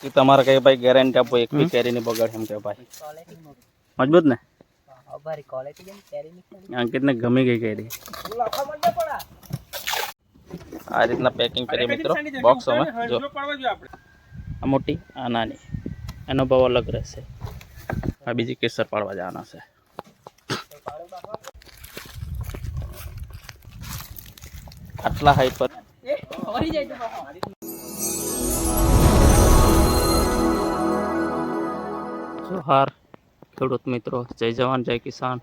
કે તમારે કઈ ભાઈ ગેરંટી આપો એક બી કેરી ની બગાડ એમ કે ભાઈ. મજબૂત ને? અંકિત ને ગમી ગઈ કેરી આ રીતના પેકિંગ કરીએ મિત્રો બોક્સ અમે જો. આ મોટી આ નાની. એનો ભાવ અલગ રહેશે. આ બીજી કેસર પાડવા જવાના છે. આટલા હાઈટ પર જોહાર ખેડૂત મિત્રો, જય જવાન, જય કિસાન.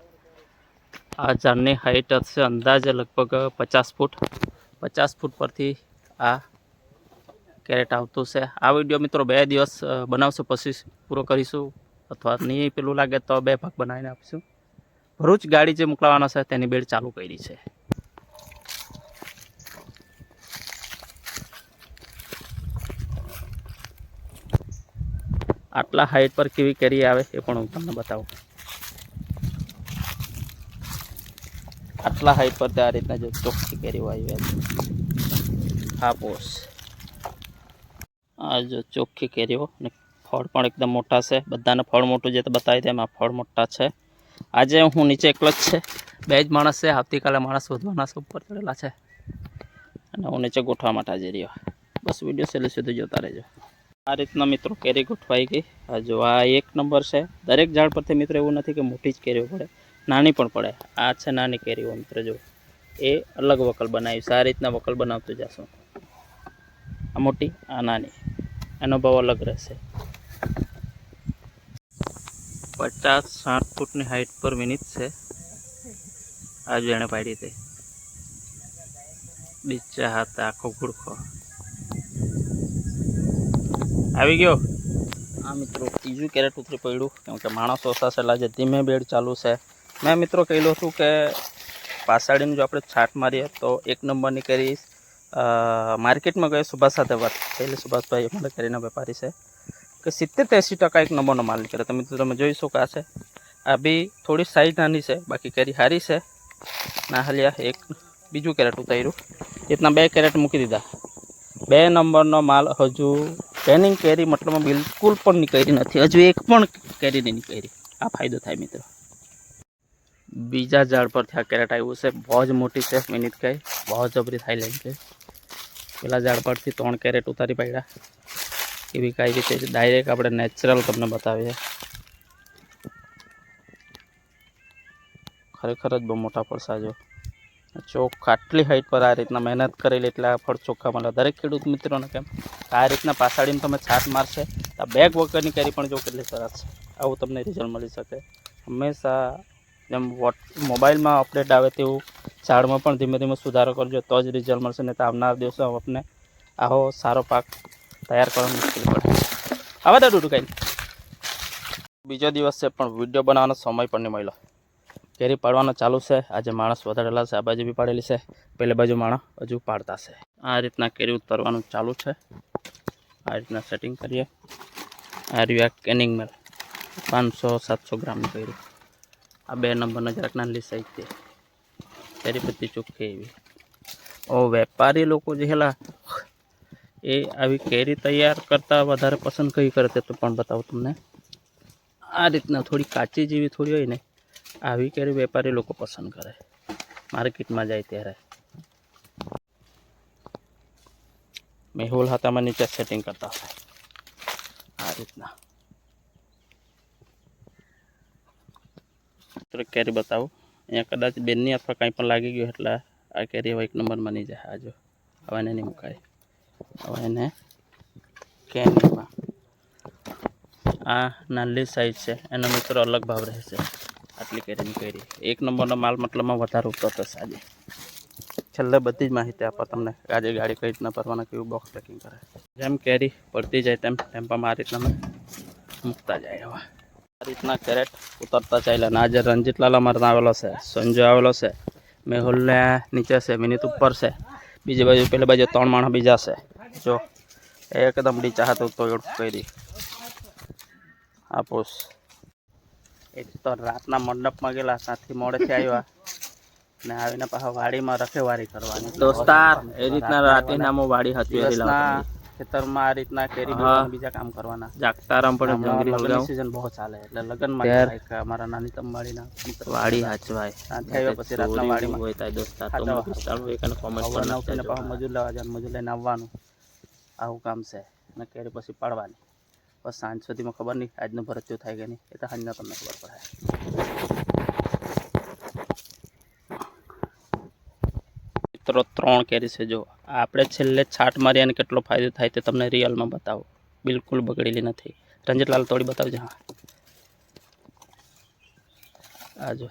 આ ઝાડની હાઈટ હશે અંદાજે લગભગ પચાસ ફૂટ. પચાસ ફૂટ પરથી આ કેરેટ આવતું છે. આ વીડિયો મિત્રો બે દિવસ બનાવશું, પછી પૂરો કરીશું. અથવા નહીં પેલું લાગે તો બે ભાગ બનાવીને આપીશું. ભરૂચ ગાડી જે મોકલાવાના છે તેની બેડ ચાલુ કરી છે. આટલા હાઈટ પર કેવી કેરી આવે એ પણ હું તમને બતાવું. આટલા હાઈટ પર આ રીતના જો ચોખ્ખી કેરીઓ આવી છે હાપોસ આ જો ચોખ્ખી કેરીઓ ને ફળ પણ એકદમ મોટા છે. બધાને ફળ મોટું જે બતાવી દે એમાં ફળ મોટા છે. આજે હું નીચે એકલો જ છે. બે જ માણસ છે. આવતીકાલે માણસ વધવાના છે. ઉપર ચડેલા છે. અને હું નીચે ગોઠવા માટે હાજરી બસ વીડિયો છેલ્લે સુધી જોતા રહેજો. આ રીતના મિત્રો કેરી ગોઠવાઈ ગઈ. જો આ એક નંબર છે. દરેક ઝાડ પરથી મિત્રો એવું નથી કે મોટી જ કેરીઓ પડે. નાની પણ પડે. આ છે નાની કેરીઓ મિત્રો જો. એ અલગ વકલ બનાવી. છે આ રીતના વકલ બનાવતું જશું. આ મોટી, આ નાની. એનો ભાવ અલગ રહેશે. પચાસ, સાઠ ફૂટની હાઈટ પર મિનિટ છે. આજે એણે પાડી હતી. બીજા હાથ આખો ગુડખો. આવી ગયો? હા, મિત્રો, ત્રીજું કેરેટ ઉતરી પડ્યું, કેમ કે માણસો ઓછા છે લાજે ધીમે બેડ ચાલુ છે. મેં મિત્રો કહેલું હતું કે પાસાડીનું જો આપણે છાટ મારીએ, તો એક નંબરની કરી માર્કેટમાં ગયો સુભાષ સાથે વાત થયેલી. સુભાષભાઈ મને કરીને વેપારી છે. કે સિત્તેર એંસી ટકા એક નંબરનો માલ નીકળે. તમે તમે જોઈ શકો આ છે. આ બી થોડી સાઈઝ નાની છે, બાકી કેરી સારી છે. ના હાલ્યા, એક બીજું કેરેટ ઉતાર્યું. રીતના બે કેરેટ મૂકી દીધા. બે નંબરનો માલ હજુ પેનિંગ કેરી મતલબમાં બિલકુલ પણ નીકળી નથી. હજુ એક પણ કેરી નહીં નીકળી આ ફાયદો થાય મિત્રો. બીજા ઝાડ પરથી આ કેરેટ આવ્યું છે. બહુ જ મોટી છે, મિનિટ કઈ બહુ જબરી થાઈલેન્ડ છે પેલા ઝાડ પરથી ત્રણ કેરેટ ઉતારી પડ્યા. એવી કાંઈ રીતે ડાયરેક્ટ આપણે નેચરલ તમને બતાવીએ. ખરેખર જ બહુ મોટા પડસાજો ચોક આટલી હાઈટ પર આ રીતના મહેનત કરેલી એટલે આ ફળ ચોખ્ખા મળે. દરેક ખેડૂત મિત્રોને કેમ? આ રીતના પાછાડીને તમે છાટ મારશે, આ બેગ વગરની કેરી પણ જો કેટલી સરસ છે. આવું તમને રિઝલ્ટ મળી શકે. હંમેશા જેમ વોટ, મોબાઈલમાં અપડેટ આવે તેવું ઝાડમાં પણ ધીમે ધીમે સુધારો કરજો, તો જ રિઝલ્ટ મળશે, નહીં તો આવનાર દિવસો આપને આવો સારો પાક તૈયાર કરવાનું મુશ્કેલ પડે. આવે તો કાંઈ બીજો દિવસ છે પણ વીડિયો બનાવવાનો સમય પણ નહીં મળ્યો. કેરી પાડવાનો ચાલુ છે. આજે માણસ વધારેલા છે, આ બાજુ બી પાડેલી છે. પહેલી બાજુ માણસ હજુ પાડતા છે. આ રીતના કેરી ઉતરવાનું ચાલુ છે. આ રીતના સેટિંગ કરીએ. આ રહ્યું કેનિંગ મેલ પાંચસો, સાતસો ગ્રામનું કેરી. આ બે નંબરના જરાક નાની સાઈઝ છે કેરી બધી ચોખ્ખી એવી ઓ, વેપારી લોકો જે હેલા, એ આવી કેરી તૈયાર કરતાં વધારે પસંદ કઈ કરે તે તો પણ બતાવું તમને. આ રીતના થોડી કાચી જેવી થોડી હોય ને આવી કેરી વેપારી લોકો પસંદ કરે. માર્કેટમાં જાય ત્યારે. મેહુલ હાથામાં નીચે સેટિંગ કરતા હોય આ રીતના. થોડીક કેરી બતાવું. અહીંયા કદાચ બેનની અથવા કંઈ પણ લાગી ગયું એટલે આ કેરી હવે એક નંબરમાં નહીં જાય. આજો હવે એને નહીં મુકાય. હવે એને કેનીમાં આ નાની સાઈઝ છે. એનો મિત્રો અલગ ભાવ રહેશે. આટલી કેરીની કેરી. એક નંબરનો માલ મતલબમાં વધારે ઉતરતો છે આજે છેલ્લે બધી જ માહિતી આપો તમને. આજે ગાડી કઈ રીતના ભરવાના, કેવું બોક્સ પેકિંગ કરે. જેમ કેરી પડતી જાય તેમ ટેમ્પામાં આ રીતના મૂકતા જાય હવે આ રીતના કેરેટ ઉતરતા ચાલ્યા અને આજે રંજીતલાલ અમારે આવેલો છે સંજય આવેલો છે, મેહુલને નીચે છે, વિનીત ઉપર છે, બીજી બાજુ, પેલી બાજુ ત્રણ માણસ બીજા છે. જો એકદમ ડીચા હાથ તો કરી. આપોસ એક તો રાતના મંડપમાં ગયેલા ત્યાંથી મોડેથી આવ્યા. ને આવીને પાછા વાડીમાં રખેવારી કરવાની. દોસ્તાર એ રીતના રાતે નામો વાડી હતી ખેતરમાં આ રીતના કેરી બીજા કામ કરવાના. જાગતારામ પણ season બહુ ચાલે એટલે લગ્નમાં અમારા નાની તંબાડીના. ના વાડી હાચવાય. ત્યાંથી આવ્યા પછી રાતના વાડીમાં હોય તાય દોસ્તાર તો ખાધા એક અને comment સવારના કરી ઉઠીને નાખજો. મજૂર લેવા જવાનું. મજૂર લઈને આવવાનું. આવું કામ છે. અને કેરી પછી પાડવાની. બસ સાંજ સુધીમાં ખબર નહીં, આજનું ભરત્યું થાય કે નહીં, એ તો સાંજના તમને ખબર પડે. મિત્રો, ત્રણ કેરી છે, જો. આપણે છેલ્લે છાટ મારી અને કેટલો ફાયદો થાય તે તમને રિયલમાં બતાવો. બિલકુલ બગડેલી નથી. રંજીતલાલ, તોડી બતાવજો, હા. આ જો.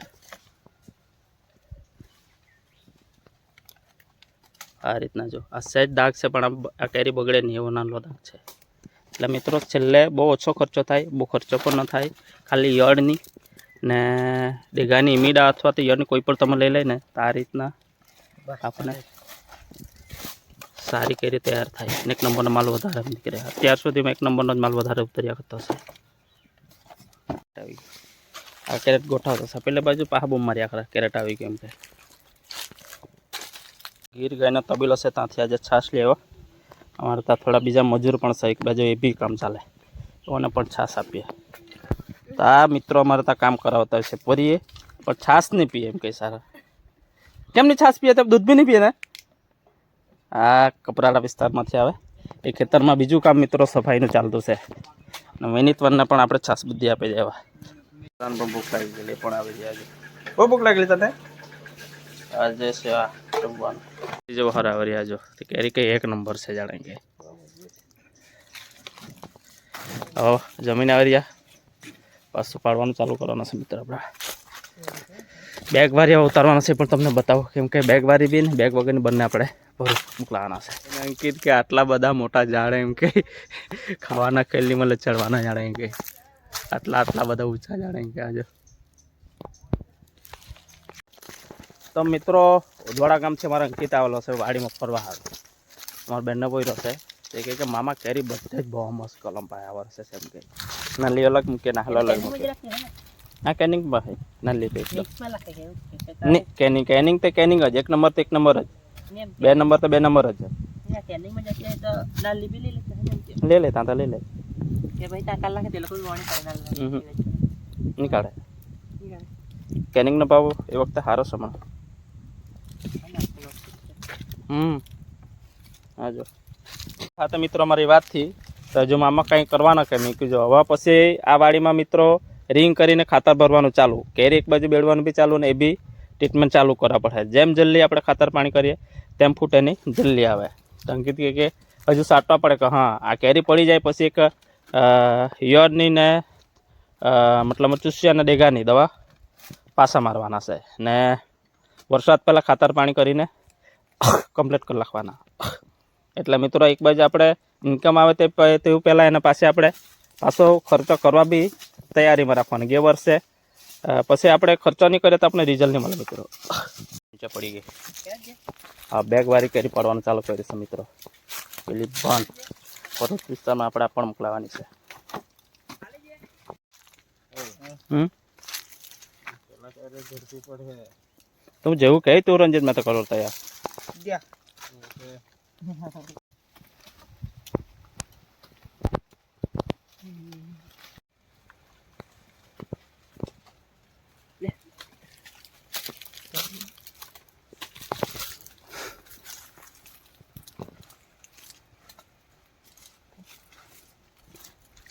આ રીતના જો. આ સહેજ દાગ છે, પણ આ કેરી બગડે નહીં, એવો નાનો દાગ છે. એટલે મિત્રો છેલ્લે બહુ ઓછો ખર્ચો થાય બહુ ખર્ચો પણ ન થાય ખાલી યળની ને ડેગાની મીડા અથવા તો યળની કોઈ પણ તમે લઈ લઈને તો આ રીતના આપણે સારી કેરી તૈયાર થાય. અને એક નંબરનો માલ વધારે નીકળે. અત્યાર સુધીમાં એક નંબરનો જ માલ વધારે ઉતર્યા કરતો હશે. આ કેરેટ ગોઠવતો હશે. પેલે બાજુ પાહા બૂમ માર્યા ખરા કેરેટ આવી ગયો એમ તે ગીર ગાયનો તબીલ છે ત્યાંથી આજે છાશ લેવો. અમારે ત્યાં થોડા બીજા મજૂર પણ છે એક બાજુ એ બી કામ ચાલે. એને પણ છાશ આપીએ. તો આ મિત્રો અમારે ત્યાં કામ કરાવતા હોય છે પરીએ. પણ છાશ નહીં પીએ એમ કંઈ સારા. કેમની છાશ પીએ? તો દૂધ બી નહીં પીએ ને? આ કપરાડા વિસ્તારમાંથી આવે. એ ખેતરમાં બીજું કામ મિત્રો સફાઈનું ચાલતું છે. અને વૈનિતવનને પણ આપણે છાશ બુદ્ધિ આપી દેવા. પણ ભૂખ લાગી ગયેલી એ પણ આવી જાય બહુ ભૂખ લાગેલી તને? આજે છે આ જમવાનું જો હરાવરી આજો તો કેરી કઈ એક નંબર છે જાણે કે. હવે જમીન આવી રહ્યા. પાછું પાડવાનું ચાલુ કરવાના છે મિત્ર આપણા. બેગ વારી ઉતારવાના છે પણ તમને બતાવો. કેમ કે બેગ વારી બી ને બેગ વગરની બંને આપણે ભરું મોકલાવાના છે. અંકિત કે આટલા બધા મોટા ઝાડ એમ કે. ખાવાના ખેલની મળે ચડવાના જાણે એમ કે. આટલા આટલા બધા ઊંચા ઝાડ એમ કે આજે તો મિત્રો ઉદવાડા ગામ છે મારા અંકિત આવેલો છે વાડીમાં ફરવા આવે મારા બેનનો બોયરો રહેશે તે કહે કે મામા કેરી બધે જ બહુ મસ્ત કલમ પાયા વર્ષે છે એમ કે નાલી અલગ મૂકે નાહલો અલગ મૂકે. હા કેનિંગ ભાઈ નાલી નહીં કેનિંગ કેનિંગ તો કેનિંગ જ એક નંબર તો એક નંબર જ. બે નંબર તો બે નંબર જ. લે લે તાં તો લઈ લે. હમ. કેનિંગ નો ભાવ એ વખતે સારો હમણાં હમ. હાજો હા, તો મિત્રો મારી વાતથી તો હજુ મામા કંઈ કરવાના કે મેં કીધું હવે પછી આ વાડીમાં મિત્રો રિંગ કરીને ખાતર ભરવાનું ચાલુ. કેરી એક બાજુ બેડવાનું બી ચાલુ ને એ બી ટ્રીટમેન્ટ ચાલુ કરવા પડે. જેમ જલ્દી આપણે ખાતર પાણી કરીએ, તેમ ફૂટે જલ્દી આવે. અંકિત કે હજુ સાટવા પડે કે હા, આ કેરી પડી જાય પછી એક યરની ને મતલબ ચૂસ્યા અને ડેગાની દવા પાછા મારવાના છે. ને વરસાદ પહેલાં ખાતર પાણી કરીને કમ્પ્લીટ કરી નાખવાના. એટલે મિત્રો એક બાજુ આપણે ઇન્કમ આવે તે તેવું પહેલાં એના પાસે આપણે પાછો ખર્ચો કરવા બી તૈયારીમાં રાખવાની ગે વર્ષે પછી આપણે ખર્ચો નહીં કરીએ તો આપણે રિઝલ્ટ નહીં મળે મિત્રો. નીચે પડી ગઈ. હા બેગ વારી કરી પાડવાનું ચાલુ કરી છે મિત્રો. પેલી બંધ પર્વત વિસ્તારમાં આપણે પણ મોકલાવાની છે. હમ? તું જેવું કહે તું રંજિત મેં તો કરો તૈયાર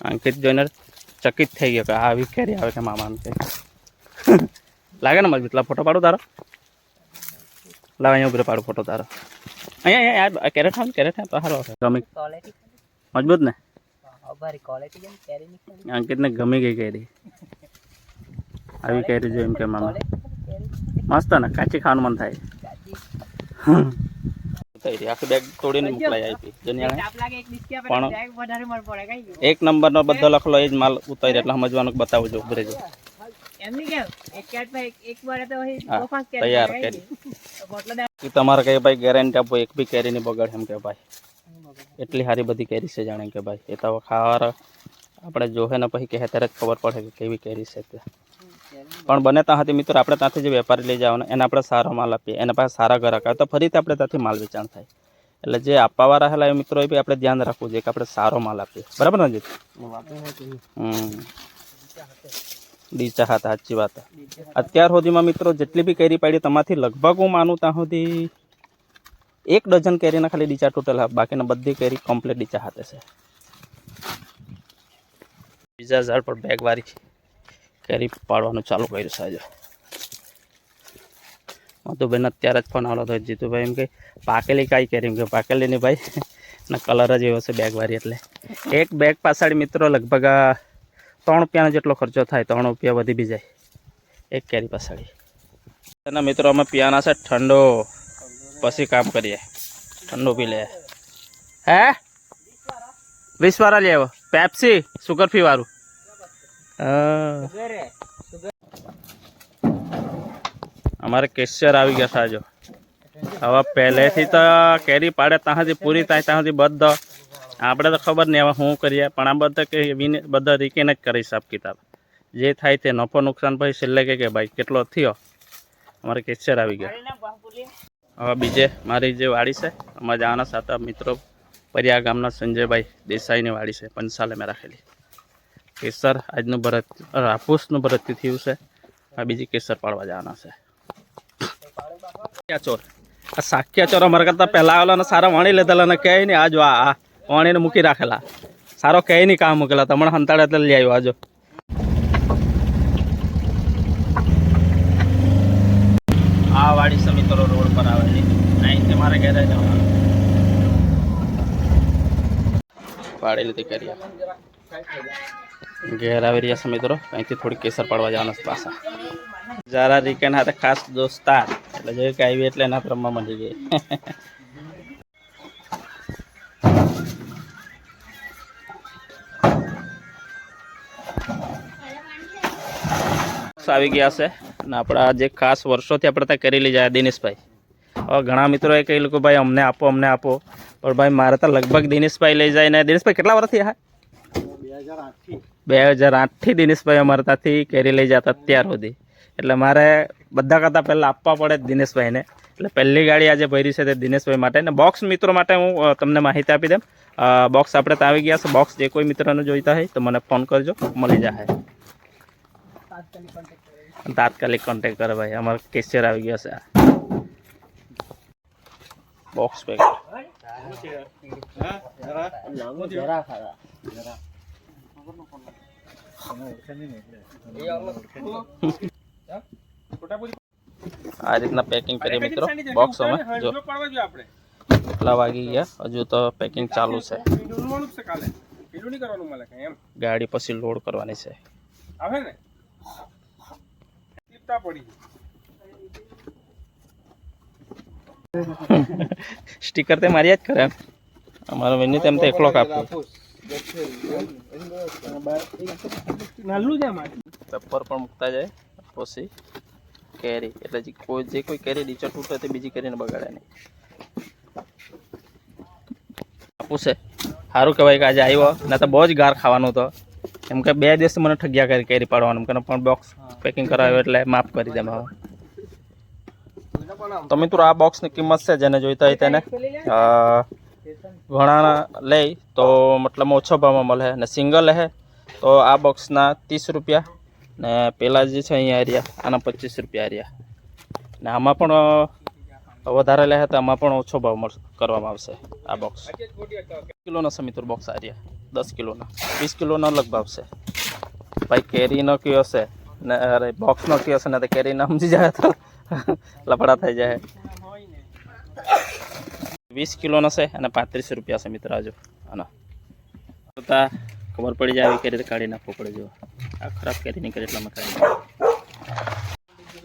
અંકિત જોઈને ચકિત થઈ ગયો કે આ આવી કેરી આવે કે મામા લાગે ને મજબૂત લા ફોટો પાડું તારો? લાવ અહીંયા ઉભરે પાડો ફોટો તારો. અહીંયા અહીંયા આ કેરેટ હા કેરેટ હા તો સારો ગમી. મજબૂત ને? અંકિતને ગમી ગઈ કેરી. આવી કેરી જો એમ કે મામા. મસ્ત ને કાચી ખાવાનું મન થાય. થઈ આખી બેગ તોડીને મોકલાઈ આપી. પણ એક નંબરનો બધો લખલો એ જ માલ ઉતારી એટલે સમજવાનું કે બતાવું ઉભરે જો તૈયાર કેરી. એ તમારે કઈ ભાઈ ગેરંટી આપો એક બી કેરી નહીં બગડે એમ કે ભાઈ. એટલી સારી બધી કેરી છે જાણે કે ભાઈ. એ તો ખાવા આપણે જોહે ને પછી કહે ત્યારે જ ખબર પડે કે કેવી કેરી છે તે. પણ બને ત્યાં સુધી મિત્રો આપણે ત્યાંથી જે વેપારી લઈ જવાનો એને આપણે સારો માલ આપીએ. એના પાસે સારા ગ્રાહક આવે તો ફરીથી આપણે ત્યાંથી માલ વેચાણ થાય. એટલે જે આપવા રહેલા એ મિત્રો એ બી આપણે ધ્યાન રાખવું જોઈએ કે આપણે સારો માલ આપીએ. બરાબર ને જીત હમ. ડીચા હતા સાચી વાત અત્યાર સુધીમાં મિત્રો, જેટલી બી કેરી પાડી, તમારથી લગભગ હું માનું ત્યાં સુધી એક ડઝન કેરીના ખાલી ડીચા ટોટલ બાકીના બધી કેરી કમ્પ્લીટ ડીચા હાથે છે. બીજા ઝાડ પર બેગ વારી કેરી પાડવાનું ચાલુ કર્યું આજે. મધુભાઈને અત્યારે જ ફોન આવતો હતો. જીતુભાઈ એમ કે, પાકેલી કાંઈ કેરી? એમ કે પાકેલી નહીં ભાઈ. ને કલર જ એવો છે બેગ વારી એટલે. એક બેગ પાછળ મિત્રો લગભગ ત્રણ રૂપિયાનો જેટલો ખર્ચો થાય, ત્રણ રૂપિયા વધી બી જાય. એક કેરી પાછળ એના મિત્રો, અમે પીવાના છે ઠંડો. પછી કામ કરીએ. ઠંડુ પી લે. હે? વીસ વાળા લેવો પેપ્સી, સુગર ફ્રી વાળું. અમારે કેશિયર આવી ગયા સાજો હવે પહેલેથી તો કેરી પાડે ત્યાંથી પૂરી થાય ત્યાંથી બધો આપણે તો ખબર નહીં હવે શું કરીએ પણ આ બધા કે વિને બધા રીકેને જ કરી હિસાબ કિતાબ. જે થાય તે નફો નુકસાન પછી છેલ્લે કે કે ભાઈ કેટલો થયો? અમારે કેચર આવી ગયો. હવે બીજે મારી જે વાડી છે અમારા જવાના સાતા મિત્રો પરિયા ગામના સંજયભાઈ દેસાઈની વાડી છે પંચાલે મેં રાખેલી. કેસર આજનું ભરત હાપૂસનું ભરતથી થયું છે આ બીજી કેસર પાડવા જવાના છે. ચોર આ સાક્યા ચોર અમારા કરતાં પહેલાં આવેલા અને સારા વણી લેતા ને કહે નહીં આ આ આ વણીને મૂકી રાખેલા. સારો કહે નહીં કામ મૂકેલા. તમને હંતાડે એટલે લઈ આવ્યો, આજો. આ વાડી સમિત્રો રોડ પર આવેલી અહીંથી મારે ઘરે જવાનું પાડી લીધી કરી. ઘેર આવી રહ્યા છે મિત્રો અહીંથી થોડી કેસર પાડવા જવાના પાછા. જારા રીકેન હાથે ખાસ દોસ્તાર. એટલે જોયું કે આવી એટલે એના રમવા મળી ગઈ. આવી ગયા છે અને આપણા જે ખાસ વર્ષોથી આપણે ત્યાં કરેલી જાય દિનેશભાઈ. હવે ઘણા મિત્રોએ કહી કે ભાઈ અમને આપો અમને આપો. પણ ભાઈ મારે તો લગભગ દિનેશભાઈ લઈ જાય ને દિનેશભાઈ કેટલા વર્ષથી હા? બે હજાર આઠથી દિનેશભાઈ અમારે ત્યાંથી કેરી લઈ જતા અત્યાર સુધી. એટલે મારે બધા કરતાં પહેલાં આપવા પડે દિનેશભાઈને. એટલે પહેલી ગાડી આજે ભરી છે તે દિનેશભાઈ માટે. ને બોક્સ મિત્રો માટે હું તમને માહિતી આપી દઉં. બોક્સ આપણે ત્યાં આવી ગયા છે. બોક્સ જે કોઈ મિત્રને જોઈતા હોય તો મને ફોન કરજો. મળી જાય તાત્કાલિક કોન્ટેક કરે ભાઈ. અમારે કેશિયર આવી ગયો છે. બોક્સ પેક આ રીતના પેકિંગ કરીએ મિત્રો. બોક્સ અમે. જો. કેટલા વાગી ગયા. હજુ તો પેકિંગ ચાલુ છે. ગાડી પછી લોડ કરવાની છે. સ્ટીકર તે માર્યા જ કરે અમારો વિની તેમ તો એકલો કાપ્યો પેપર પણ મૂકતા જાય પછી કેરી. એટલે જે કોઈ જે કોઈ કેરી નીચે તૂટે તે બીજી કેરીને બગાડે નહીં. પૂછે સારું કહેવાય કે આજે આવ્યો ના તો બહુ જ ગાર ખાવાનું હતો એમ કે બે દિવસ મને ઠગ્યા કરી કેરી પાડવાનું કે પણ બોક્સ પેકિંગ કરાવ્યું એટલે માફ કરી દે હવે તો મિત્રો આ બોક્સની કિંમત છે જેને જોઈતા હોય તેને. ઘણા લે તો મતલબ ઓછો ભાવમાં મળે અને સિંગલ હે તો આ બોક્સના ત્રીસ રૂપિયા ને પેલા જે છે અહીંયા રહ્યા આના પચીસ રૂપિયા રહ્યા ને આમાં પણ વધારે લે તો આમાં પણ ઓછો ભાવ કરવામાં આવશે આ બોક્સ કિલોના સમિતુર મિત્રો બોક્સ આ રહ્યા. દસ કિલોના. વીસ કિલોનો અલગ ભાવ છે. ભાઈ કેરીનો કયો હશે, ને અરે બોક્સનો કયો હશે, ને તો કેરીનો સમજી જાય તો લફડા થઈ જાય. વીસ કિલોનો છે અને પાંત્રીસ રૂપિયા છે મિત્ર હજુ આનો. ખબર પડી જાય આવી કેરી કાઢી નાખવું પડે જો આ ખરાબ કેરી નીકળે એટલા માટે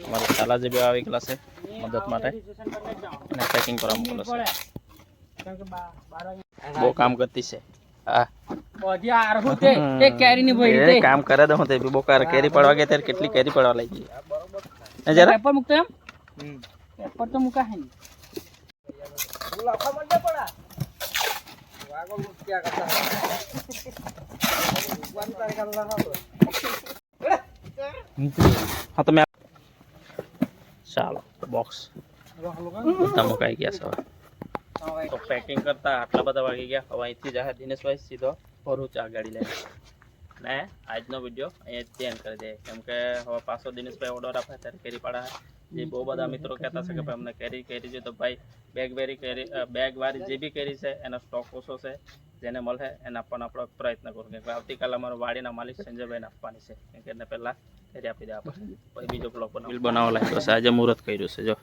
અમારા શાલા જે બે આવી ગયેલા છે મદદ માટે. અને પેકિંગ કરવા મોકલો છે. બહુ કામ કરતી છે. હા કામ કરે તો હું તે બી બહુ કેરી પડવા ગયા ત્યારે કેટલી કેરી પડવા લઈ ગઈ. જરા. પેપર મૂકતો એમ? પેપર તો મૂકા હે હા તમે ચાલો બોક્સ બધા મુકાઈ ગયા છે તો પેકિંગ કરતા આટલા બધા વાગી ગયા. હવે અહીંથી જાહેર દિનેશભાઈ સીધો ભરૂચ આ ગાડી લઈને ને આજનો વીડિયો અહીંયા ચેન્જ કરી દે. કેમ કે હવે પાછો દિનેશભાઈ ઓર્ડર આપે ત્યારે કેરી પાડા. જે બહુ બધા મિત્રો કહેતા છે કે ભાઈ અમને કેરી કેરી છે તો ભાઈ બેગ વેરી કેરી બેગ વાળી જે બી કેરી છે એનો સ્ટોક ઓછો છે. જેને મળે એને આપવાનો આપણો પ્રયત્ન કરું. કેમ કે આવતીકાલે અમારો વાડીના માલિક સંજયભાઈને આપવાની છે. કેમ કે એને પહેલાં કેરી આપી દે આપણે. બીજો બ્લોક બનાવો. લાગ્યો છે આજે મુહૂર્ત કર્યું છે જો.